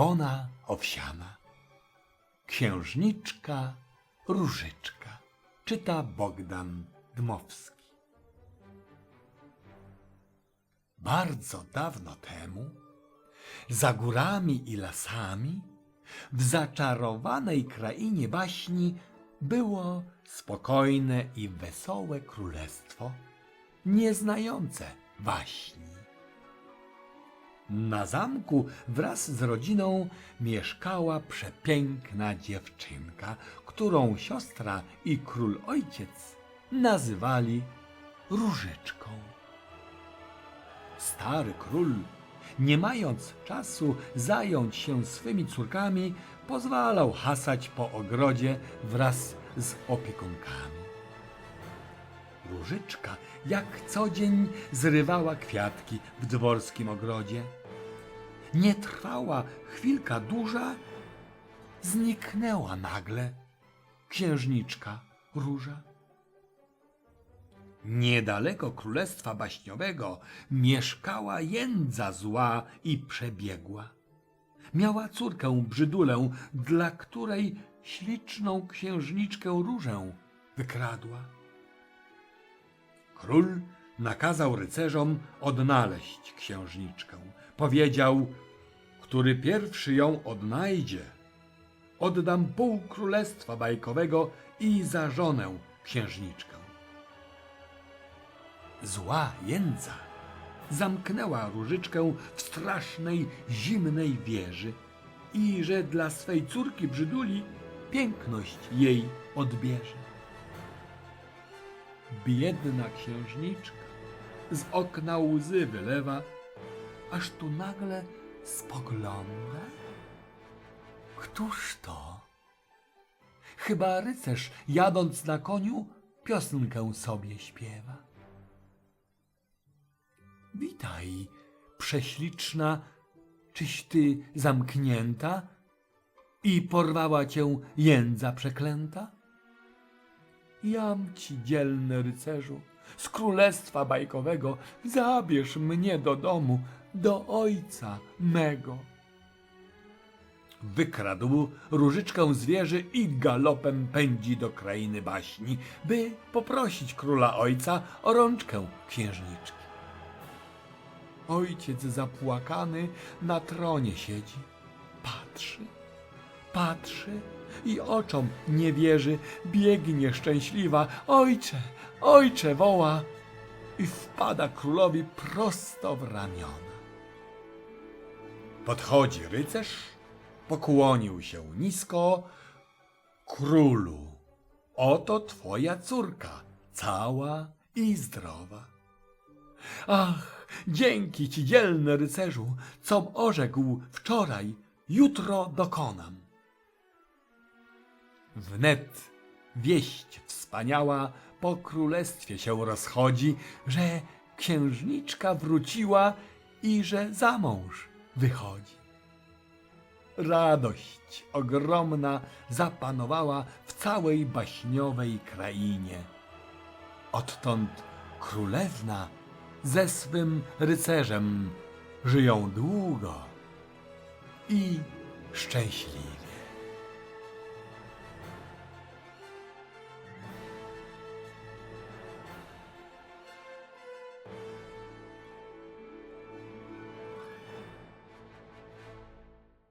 czerwona owsiana. Księżniczka Różyczka. Czyta Bogdan Dmowski. Bardzo dawno temu, za górami i lasami, w zaczarowanej krainie baśni było spokojne i wesołe królestwo, nieznające waśni. Na zamku wraz z rodziną mieszkała przepiękna dziewczynka, którą siostra i król ojciec nazywali Różyczką. Stary król, nie mając czasu zająć się swymi córkami, pozwalał hasać po ogrodzie wraz z opiekunkami. Różyczka jak co dzień zrywała kwiatki w dworskim ogrodzie. Nie trwała chwilka duża, zniknęła nagle księżniczka Róża. Niedaleko królestwa baśniowego mieszkała jędza zła i przebiegła. Miała córkę brzydulę, dla której śliczną księżniczkę różę wykradła. Król nakazał rycerzom odnaleźć księżniczkę. Powiedział, który pierwszy ją odnajdzie, oddam pół królestwa bajkowego i za żonę księżniczkę. Zła jędza zamknęła różyczkę w strasznej, zimnej wieży i że dla swej córki brzyduli piękność jej odbierze. Biedna księżniczka z okna łzy wylewa, aż tu nagle spogląda. Któż to? Chyba rycerz, jadąc na koniu, piosenkę sobie śpiewa. Witaj, prześliczna, czyś ty zamknięta i porwała cię jędza przeklęta? Jam ci, dzielny rycerzu, z królestwa bajkowego, zabierz mnie do domu, do ojca mego. Wykradł różyczkę zwierzy i galopem pędzi do krainy baśni, by poprosić króla ojca o rączkę księżniczki. Ojciec zapłakany na tronie siedzi, patrzy, patrzy i oczom nie wierzy, biegnie szczęśliwa. Ojcze, ojcze woła i wpada królowi prosto w ramiona. Podchodzi rycerz, pokłonił się nisko. Królu, oto twoja córka, cała i zdrowa. Ach, dzięki ci, dzielny rycerzu, com orzekł wczoraj, jutro dokonam. Wnet wieść wspaniała po królestwie się rozchodzi, że księżniczka wróciła i że za mąż wychodzi. Radość ogromna zapanowała w całej baśniowej krainie. Odtąd królewna ze swym rycerzem żyją długo i szczęśliwie.